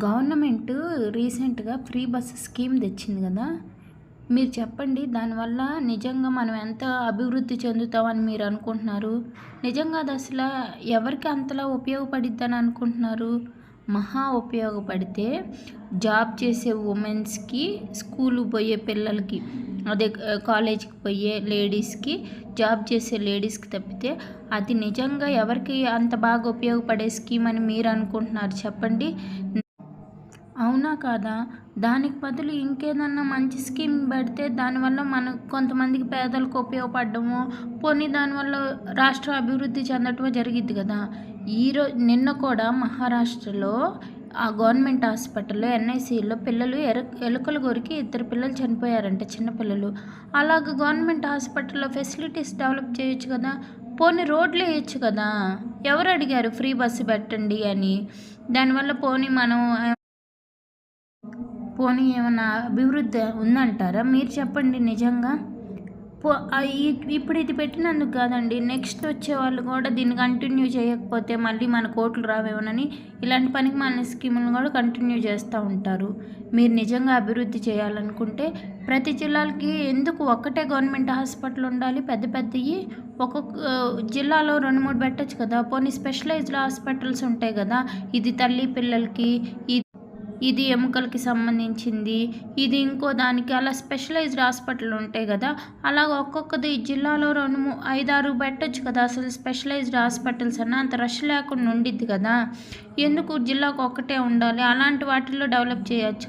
Government రీసెంట్గా free bus scheme తెచ్చింది కదా. మీరు చెప్పండి దానివల్ల నిజంగా మనం ఎంత అభివృద్ధి చెందుతామని మీరు అనుకుంటున్నారు? నిజంగా అది అసలు ఎవరికి అంతలా ఉపయోగపడిద్దని అనుకుంటున్నారు? మహా ఉపయోగపడితే జాబ్ చేసే ఉమెన్స్కి స్కూల్ పోయే పిల్లలకి అదే కాలేజీకి పోయే లేడీస్కి జాబ్ చేసే లేడీస్కి తప్పితే అది నిజంగా ఎవరికి అంత బాగా ఉపయోగపడే స్కీమ్ అని మీరు అనుకుంటున్నారు? చెప్పండి. అవునా కాదా? దానికి బదులు ఇంకేదన్నా మంచి స్కీమ్ పెడితే దానివల్ల మన కొంతమందికి పేదలకు ఉపయోగపడము పోనీ దానివల్ల రాష్ట్ర అభివృద్ధి చెందటమో జరిగిద్ది కదా. ఈరోజు నిన్న కూడా మహారాష్ట్రలో ఆ గవర్నమెంట్ హాస్పిటల్లో ఎన్ఐసిలో పిల్లలు ఎర ఎలుకలు కొరికి ఇద్దరు పిల్లలు చనిపోయారంట చిన్నపిల్లలు అలాగ గవర్నమెంట్ హాస్పిటల్లో ఫెసిలిటీస్ డెవలప్ చేయొచ్చు కదా. పోనీ రోడ్లు వేయచ్చు కదా. ఎవరు అడిగారు ఫ్రీ బస్సు పెట్టండి అని. దానివల్ల పోనీ మనం పోనీ ఏమైనా అభివృద్ధి ఉందంటారా? మీరు చెప్పండి నిజంగా. పో ఇప్పుడు ఇది పెట్టినందుకు కాదండి. నెక్స్ట్ వచ్చే వాళ్ళు కూడా దీన్ని కంటిన్యూ చేయకపోతే మళ్ళీ మన కోట్లు రావేమోనని ఇలాంటి పనికి మన స్కీములను కూడా కంటిన్యూ చేస్తూ ఉంటారు. మీరు నిజంగా అభివృద్ధి చేయాలనుకుంటే ప్రతి జిల్లాలకి ఎందుకు ఒక్కటే గవర్నమెంట్ హాస్పిటల్ ఉండాలి? పెద్ద పెద్దవి ఒక్కొక్క జిల్లాలో రెండు మూడు పెట్టచ్చు కదా. పోనీ స్పెషలైజ్డ్ హాస్పిటల్స్ ఉంటాయి కదా. ఇది తల్లి పిల్లలకి ఇది ఎముకలకి సంబంధించింది. ఇది ఇంకో దానికి అలా స్పెషలైజ్డ్ హాస్పిటల్ ఉంటాయి కదా అలా ఒక్కొక్కది జిల్లాలో రెండు ఐదారు పెట్టచ్చు కదా అసలు స్పెషలైజ్డ్ హాస్పిటల్స్ అన్న అంత రష్ లేకుండా ఉండిద్ది కదా. ఎందుకు జిల్లాకు ఒక్కటే ఉండాలి? అలాంటి వాటిల్లో డెవలప్ చేయొచ్చు.